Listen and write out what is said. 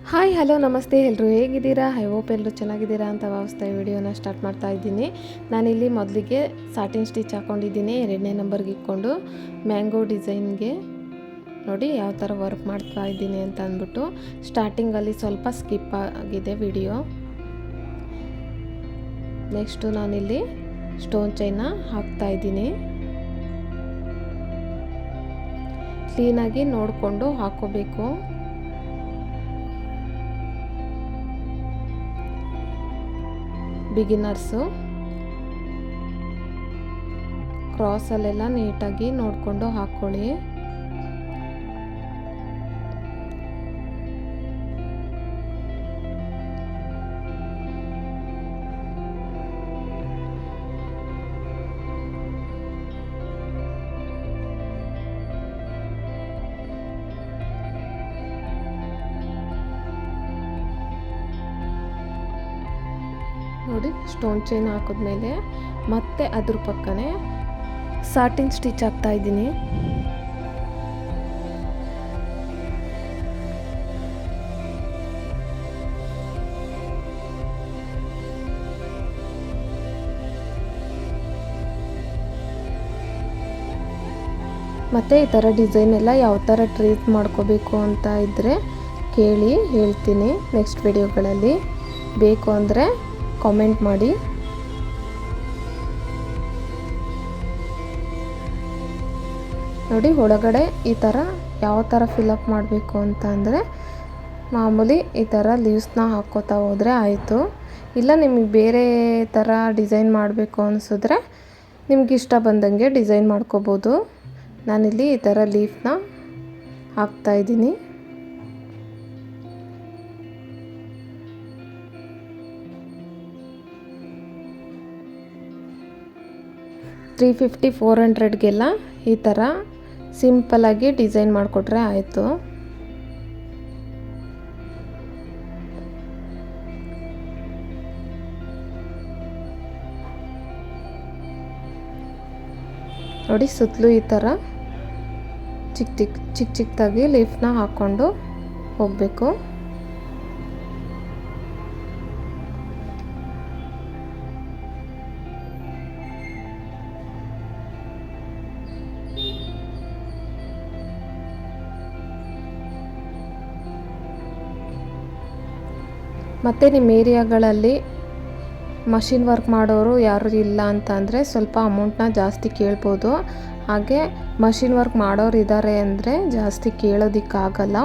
Hi, hello, ನಮಸ್ತೆ. ಎಲ್ಲರೂ ಹೇಗಿದ್ದೀರಾ? ಐ ಹೋಪ್ ಎಲ್ಲರೂ ಚೆನ್ನಾಗಿದ್ದೀರಾ ಅಂತ ಭಾವಿಸ್ತಾ ಈ ವಿಡಿಯೋನ ಸ್ಟಾರ್ಟ್ ಮಾಡ್ತಾ ಇದ್ದೀನಿ. ನಾನಿಲ್ಲಿ ಮೊದಲಿಗೆ ಸಾಟಿನ್ ಸ್ಟಿಚ್ ಹಾಕ್ಕೊಂಡಿದ್ದೀನಿ ಎರಡನೇ ನಂಬರ್ಗೆ ಇಟ್ಕೊಂಡು ಮ್ಯಾಂಗೋ ಡಿಸೈನ್ಗೆ ನೋಡಿ ಯಾವ ಥರ ವರ್ಕ್ ಮಾಡ್ತಾ ಇದ್ದೀನಿ ಅಂತ ಅಂದ್ಬಿಟ್ಟು ಸ್ಟಾರ್ಟಿಂಗಲ್ಲಿ ಸ್ವಲ್ಪ ಸ್ಕಿಪ್ ಆಗಿದೆ ವಿಡಿಯೋ ನೆಕ್ಸ್ಟು ನಾನಿಲ್ಲಿ ಸ್ಟೋನ್ ಚೈನ ಹಾಕ್ತಾ ಇದ್ದೀನಿ. ಕ್ಲೀನಾಗಿ ನೋಡಿಕೊಂಡು ಹಾಕೋಬೇಕು. ಬಿಗಿನರ್ಸು ಕ್ರಾಸಲ್ಲೆಲ್ಲ ನೀಟಾಗಿ ನೋಡಿಕೊಂಡು ಹಾಕ್ಕೊಳ್ಳಿ ನೋಡಿ ಸ್ಟೋನ್ ಚೈನ್ ಹಾಕಿದ್ಮೇಲೆ ಮತ್ತೆ ಅದ್ರ ಪಕ್ಕನೇ ಸಾಟಿನ್ ಸ್ಟಿಚ್ ಹಾಕ್ತಾ ಇದ್ದೀನಿ. ಮತ್ತು ಈ ಥರ ಡಿಸೈನ್ ಎಲ್ಲ ಯಾವ ಥರ ಟ್ರೀಟ್ ಮಾಡ್ಕೋಬೇಕು ಅಂತ ಇದ್ದರೆ ಕೇಳಿ ಹೇಳ್ತೀನಿ ನೆಕ್ಸ್ಟ್ ವಿಡಿಯೋಗಳಲ್ಲಿ ಬೇಕು ಅಂದರೆ ಕಾಮೆಂಟ್ ಮಾಡಿ. ನೋಡಿ, ಒಳಗಡೆ ಈ ಥರ ಯಾವ ಥರ ಫಿಲಪ್ ಮಾಡಬೇಕು ಅಂತ ಅಂದರೆ, ಮಾಮೂಲಿ ಈ ಥರ ಲೀವ್ಸ್ನ ಹಾಕ್ಕೋತಾ ಹೋದರೆ ಆಯಿತು. ಇಲ್ಲ, ನಿಮಗೆ ಬೇರೆ ಥರ ಡಿಸೈನ್ ಮಾಡಬೇಕು ಅನಿಸಿದ್ರೆ, ನಿಮ್ಗೆ ಇಷ್ಟ ಬಂದಂಗೆ ಡಿಸೈನ್ ಮಾಡ್ಕೋಬೋದು. ನಾನಿಲ್ಲಿ ಈ ಥರ ಲೀಫ್ನ ಹಾಕ್ತಾಯಿದ್ದೀನಿ ತ್ರೀ ಫಿಫ್ಟಿ, ಫೋರ್ ಹಂಡ್ರೆಡ್ಗೆಲ್ಲ ಈ ಥರ ಸಿಂಪಲಾಗಿ ಡಿಸೈನ್ ಮಾಡಿಕೊಟ್ರೆ ಆಯಿತು. ನೋಡಿ ಸುತ್ತಲೂ ಈ ಥರ ಚಿಕ್ಕ ಚಿಕ್ಕ ಚಿಕ್ಕ ಚಿಕ್ಕದಾಗಿ ಲೀಫ್ನ ಹಾಕ್ಕೊಂಡು ಹೋಗಬೇಕು. ಮತ್ತು ನಿಮ್ಮ ಏರಿಯಾಗಳಲ್ಲಿ ಮಷಿನ್ ವರ್ಕ್ ಮಾಡೋರು ಯಾರು ಇಲ್ಲ ಅಂತ ಅಂದರೆ ಸ್ವಲ್ಪ ಅಮೌಂಟ್ನ ಜಾಸ್ತಿ ಕೇಳ್ಬೋದು. ಹಾಗೆ ಮಷಿನ್ ವರ್ಕ್ ಮಾಡೋರು ಇದ್ದಾರೆ ಅಂದರೆ ಜಾಸ್ತಿ ಕೇಳೋದಕ್ಕಾಗಲ್ಲ.